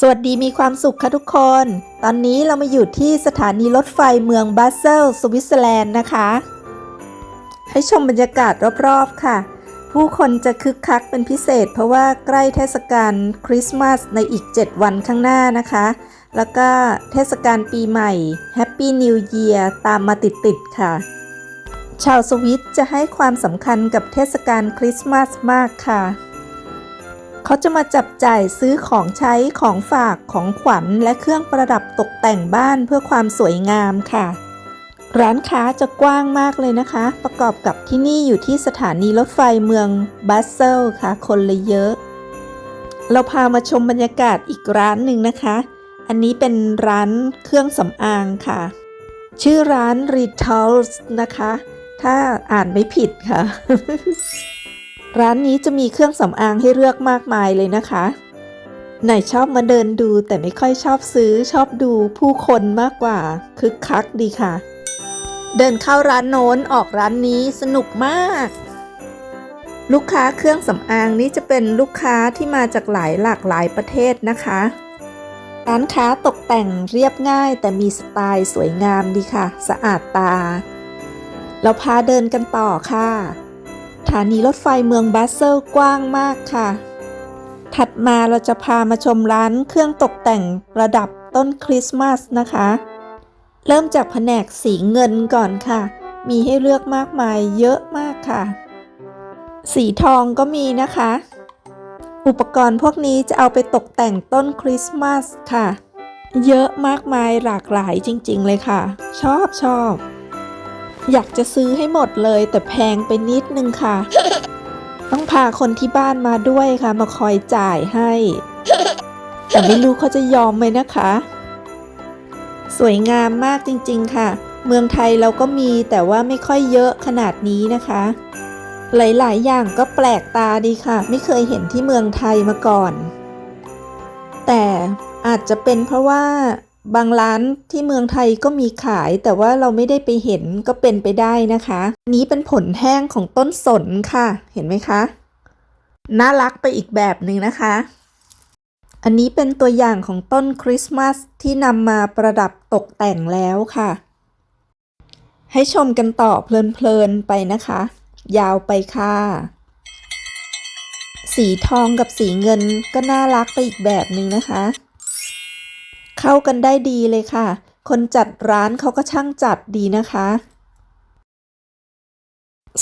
สวัสดีมีความสุขค่ะทุกคน ตอนนี้เรามาอยู่ที่สถานีรถไฟเมืองบาสเซลสวิตเซอร์แลนด์นะคะ ให้ชมบรรยากาศรอบๆค่ะ ผู้คนจะคึกคักเป็นพิเศษ เพราะว่าใกล้เทศกาลคริสต์มาสในอีก 7 วันข้างหน้านะคะ แล้วก็เทศกาลปีใหม่ Happy New Year ตามมาติดๆค่ะ ชาวสวิตจะให้ความสำคัญกับเทศกาลคริสต์มาสมากค่ะ เขาจะมาจับจ่ายซื้อของใช้ของฝากของขวัญและเครื่องประดับตกแต่งบ้านเพื่อความสวยงามค่ะ ร้านค้าจะกว้างมากเลยนะคะ ประกอบกับที่นี่อยู่ที่สถานีรถไฟเมืองบัสเซลค่ะ คนเลยเยอะ เราพามาชมบรรยากาศอีกร้านหนึ่งนะคะ อันนี้เป็นร้านเครื่องสำอางค่ะ ชื่อร้าน r e t a l s นะคะ ถ้าอ่านไม่ผิดค่ะ ร้านนี้จะมีเครื่องสำอางให้เลือกมากมายเลยนะคะ ไหนชอบมาเดินดูแต่ไม่ค่อยชอบซื้อชอบดูผู้คนมากกว่า คึกคักดีค่ะ เดินเข้าร้านโน้นออกร้านนี้สนุกมาก ลูกค้าเครื่องสำอางนี้จะเป็นลูกค้าที่มาจากหลายหลากหลายประเทศนะคะ ร้านค้าตกแต่งเรียบง่าย แต่มีสไตล์สวยงามดีค่ะ สะอาดตา เราพาเดินกันต่อค่ะานีรถไฟเมืองบาสเซลกว้างมากค่ะ ถัดมาเราจะพามาชมร้านเครื่องตกแต่งประดับต้นคริสต์มาสนะคะ เริ่มจากแผนกสีเงินก่อนค่ะ มีให้เลือกมากมายเยอะมากค่ะ สีทองก็มีนะคะ อุปกรณ์พวกนี้จะเอาไปตกแต่งต้นคริสต์มาสค่ะ เยอะมากมายหลากหลายจริงๆเลยค่ะ ชอบชอบ อยากจะซื้อให้หมดเลย แต่แพงไปนิดนึงค่ะ ต้องพาคนที่บ้านมาด้วยค่ะ มาคอยจ่ายให้ แต่ไม่รู้เขาจะยอมไหมนะคะ สวยงามมากจริง ๆ ค่ะ เมืองไทยเราก็มีแต่ว่าไม่ค่อยเยอะขนาดนี้นะคะ หลายๆ อย่างก็แปลกตาดีค่ะ ไม่เคยเห็นที่เมืองไทยมาก่อน แต่อาจจะเป็นเพราะว่า บางร้านที่เมืองไทยก็มีขายแต่ว่าเราไม่ได้ไปเห็นก็เป็นไปได้นะคะ นี้เป็นผลแห้งของต้นสนค่ะ เห็นไหมคะ น่ารักไปอีกแบบหนึ่งนะคะ อันนี้เป็นตัวอย่างของต้นคริสต์มาสที่นำมาประดับตกแต่งแล้วค่ะ ให้ชมกันต่อเพลินๆไปนะคะ ยาวไปค่ะ สีทองกับสีเงินก็น่ารักไปอีกแบบหนึ่งนะคะ เข้ากันได้ดีเลยค่ะ คนจัดร้านเขาก็ช่างจัดดีนะคะ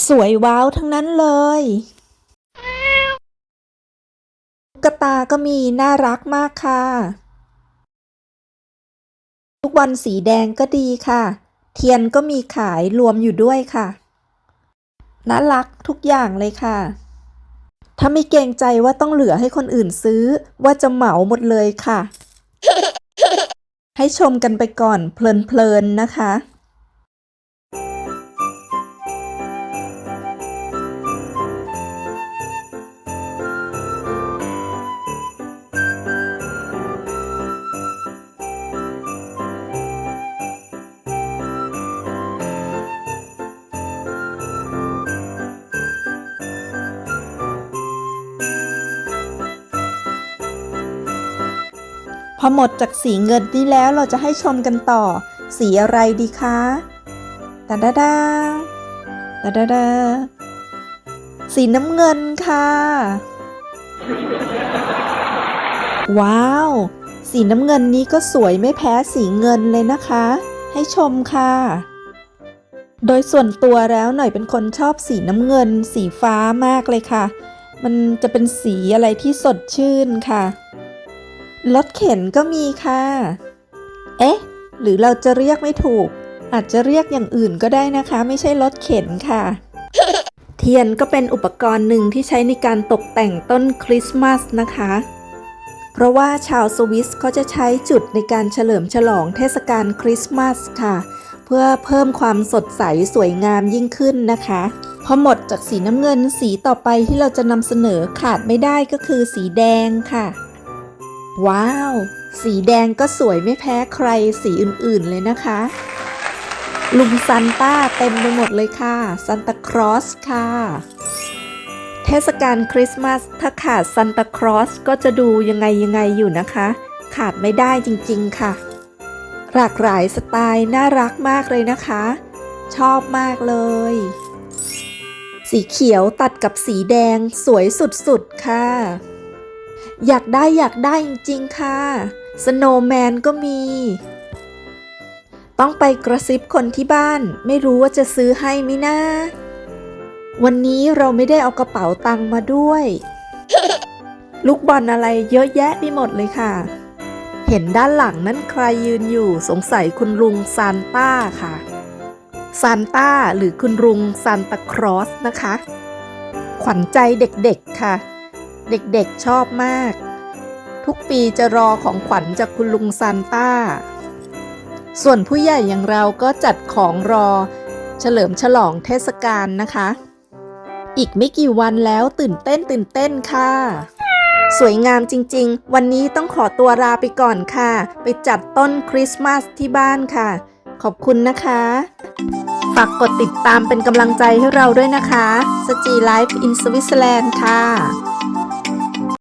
สวยว้าวทั้งนั้นเลยตุ๊กตาก็มีน่ารักมากค่ะ ทุกวันสีแดงก็ดีค่ะ เทียนก็มีขายรวมอยู่ด้วยค่ะ น่ารักทุกอย่างเลยค่ะ ถ้าไม่เกรงใจว่าต้องเหลือให้คนอื่นซื้อว่าจะเหมาหมดเลยค่ะ ให้ชมกันไปก่อนเพลินๆนะคะ อหมดจากสีเงินนี้แล้วเราจะให้ชมกันต่อ สีอะไรดีคะตาดาดาตาดาดาสีน้ำเงินค่ะ ว้าว สีน้ำเงินนี้ก็สวยไม่แพ้สีเงินเลยนะคะ ให้ชมค่ะ โดยส่วนตัวแล้วหน่อยเป็นคนชอบสีน้ำเงิน สีฟ้ามากเลยค่ะ มันจะเป็นสีอะไรที่สดชื่นค่ะ รถเข็นก็มีค่ะ เอ๊ะ หรือเราจะเรียกไม่ถูก อาจจะเรียกอย่างอื่นก็ได้นะคะ ไม่ใช่รถเข็นค่ะ เทียนก็เป็นอุปกรณ์หนึ่งที่ใช้ในการตกแต่งต้นคริสต์มาสนะคะ เพราะว่าชาวสวิสเขาจะใช้จุดในการเฉลิมฉลองเทศกาลคริสต์มาสค่ะ เพื่อเพิ่มความสดใสสวยงามยิ่งขึ้นนะคะพอหมดจากสีน้ำเงินสีต่อไปที่เราจะนำเสนอขาดไม่ได้ก็คือสีแดงค่ะ ว้าว สีแดงก็สวยไม่แพ้ใครสีอื่นๆเลยนะคะ ลุงซันต้าเต็มไปหมดเลยค่ะซันตาครอสค่ะ เทศกาลคริสต์มาสถ้าขาดซันตาครอสก็จะดูยังไงยังไงอยู่นะคะ ขาดไม่ได้จริงๆค่ะ หลากหลายสไตล์น่ารักมากเลยนะคะ ชอบมากเลย สีเขียวตัดกับสีแดงสวยสุดๆค่ะ อยากได้อยากได้จริงๆค่ะ สโนว์แมนก็มี ต้องไปกระซิบคนที่บ้าน ไม่รู้ว่าจะซื้อให้ไหมนะวันนี้เราไม่ได้เอากระเป๋าตังค์มาด้วย ลูกบอลอะไรเยอะแยะไปหมดเลยค่ะ เห็นด้านหลังนั้นใครยืนอยู่สงสัยคุณลุงซานต้าค่ะซานต้าหรือคุณลุงซานตาครอสนะคะ ขวัญใจเด็กๆค่ะ เด็กๆชอบมาก ทุกปีจะรอของขวัญจากคุณลุงซานต้า ส่วนผู้ใหญ่อย่างเราก็จัดของรอ เฉลิมฉลองเทศกาลนะคะ อีกไม่กี่วันแล้วตื่นเต้นตื่นเต้นค่ะ สวยงามจริงๆ วันนี้ต้องขอตัวลาไปก่อนค่ะ ไปจัดต้นคริสต์มาสที่บ้านค่ะ ขอบคุณนะคะฝากกดติดตามเป็นกำลังใจให้เราด้วยนะคะ สจีไลฟ์อินสวิตเซอร์แลนด์ค่ะ